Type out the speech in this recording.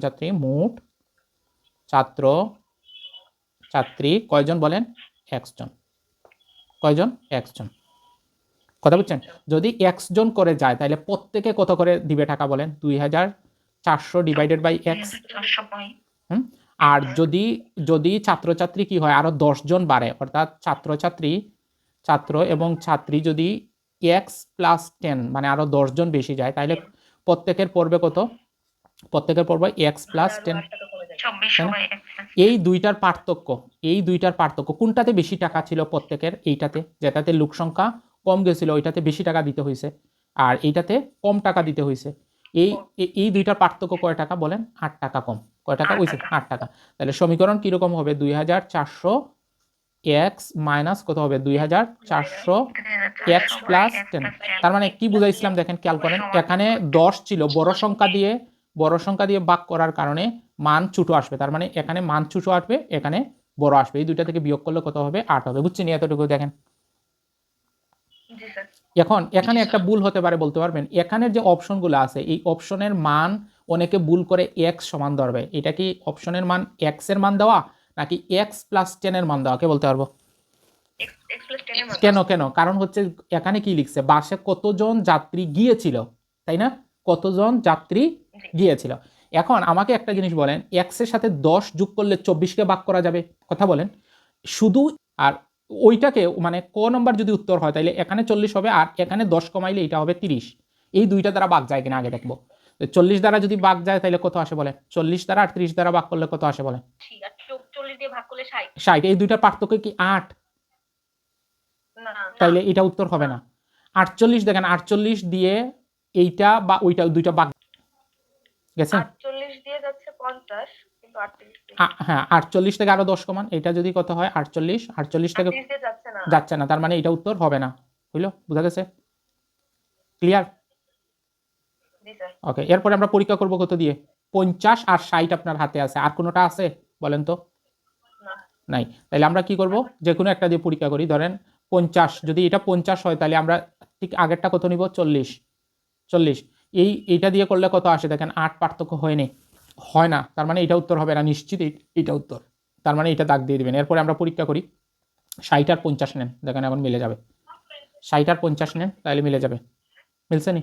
ছাত্রছাত্রী, মোট ছাত্র, ছাত্রী কয়জন বলেন? একজন। কয়জন? একজন। কথা বুঝছেন? যদি এক্স জন করে যায়, তাহলে প্রত্যেকে কত করে দিবে টাকা বলেন? দুই হাজার চারশো ডিভাইডেড বাই এক্স আর যদি যদি ছাত্রছাত্রী কি হয়, আরও জন বাড়ে, অর্থাৎ ছাত্রছাত্রী, ছাত্র এবং ছাত্রী যদি এক্স প্লাস টেন মানে আরও জন বেশি যায়, তাহলে প্রত্যেকের পড়বে কত? প্রত্যেকের পড়বে এক্স প্লাস টেন এই দুইটার পার্থক্য এই দুইটার পার্থক্য কোনটাতে বেশি টাকা ছিল প্রত্যেকের? এইটাতে যেটাতে লোক সংখ্যা কম গেছিল ওইটাতে বেশি টাকা দিতে হয়েছে। আর এইটাতে কম টাকা দিতে হয়েছে। এই এই দুইটার পার্থক্য কয় টাকা বলেন? আট টাকা কম। কয় টাকা? হয়েছে টাকা। আট টাকা। তাহলে সমীকরণ কীরকম হবে? দুই হাজার চারশো এক্স মাইনাস কত হবে? দুই হাজার চারশো এক্স প্লাস টেন তার মানে কি বুঝাইছিলাম? দেখেন খেয়াল করেন। এখানে দশ ছিল। বড় সংখ্যা দিয়ে বড় সংখ্যা দিয়ে ভাগ করার কারণে মান ছোটো আসবে। তার মানে এখানে মান ছোটো আসবে এখানে বড় আসবে। এই দুইটা থেকে বিয়োগ করলে কত হবে? আট হবে। বুঝছেন? এতটুকু দেখেন। এখন এখানে একটা ভুল হতে পারে বলতে পারবেন? এখানের যে অপশনগুলো আছে এই অপশনের মান অনেকে ভুল করে এক্স সমান ধরবে। এটা কি অপশনের মান এক্সের মান দেওয়া নাকি এক্স প্লাস টেনের মান দেওয়া? কে বলতে পারব? কেন কেন? কারণ হচ্ছে এখানে কি লিখছে? বাসে কতজন যাত্রী গিয়েছিল তাই না? কতজন যাত্রী গিয়েছিল। এখন আমাকে একটা জিনিস বলেন এক্সের সাথে দশ যোগ করলে চব্বিশকে ভাগ করা যাবে? কথা বলেন। শুধু আর ওইটাকে মানে ক নম্বর যদি উত্তর হয় তাহলে এখানে চল্লিশ হবে আর এখানে দশ কমাইলে এটা হবে তিরিশ। এই দুইটা দ্বারা ভাগ যায় কিনা আগে দেখব। চল্লিশ দ্বারা যদি ভাগ যায় তাহলে কত আসে বলেন? চল্লিশ দ্বারা আর তিরিশ দ্বারা ভাগ করলে কত আসে বলেন? ষাট। এই দুইটার পার্থক্য কি আট? না। তাইলে এটা উত্তর হবে না। আটচল্লিশ দেখেন আটচল্লিশ দিয়ে এইটা বা ওইটা দুইটা ভাগ গেছে? আটচল্লিশ দিয়ে যাচ্ছে পঞ্চাশ কিন্তু হ্যাঁ আটচল্লিশ থেকে আরও দশ কমান। এটা যদি কত হয়? আটচল্লিশ। আটচল্লিশ থেকে যাচ্ছে না। তার মানে এটা উত্তর হবে না। বুঝলো? বুঝা গেছে? ক্লিয়ার ওকে এরপরে আমরা পরীক্ষা করব কত দিয়ে? পঞ্চাশ আর ষাট আপনার হাতে আছে। আর কোনোটা আছে? বলেন তো। নাই। তাহলে আমরা কি করব? যে কোনো একটা দিয়ে পরীক্ষা করি। ধরেন পঞ্চাশ। যদি এটা পঞ্চাশ হয় তাহলে আমরা ঠিক আগেরটা কত নিব? চল্লিশ। চল্লিশ। এই, এইটা দিয়ে করলে কত আসে? দেখেন, আট পার্থক্য হয়নি। হয় না। তার মানে এটা উত্তর হবে না। নিশ্চিত এটা উত্তর। তার মানে এটা দাগ দিয়ে দেবেন। এরপরে আমরা পরীক্ষা করি। ষাট আর পঞ্চাশ নেন। দেখেন, এখন মিলে যাবে। ষাট আর পঞ্চাশ নেন, তাহলে মিলে যাবে। মিলছে নি?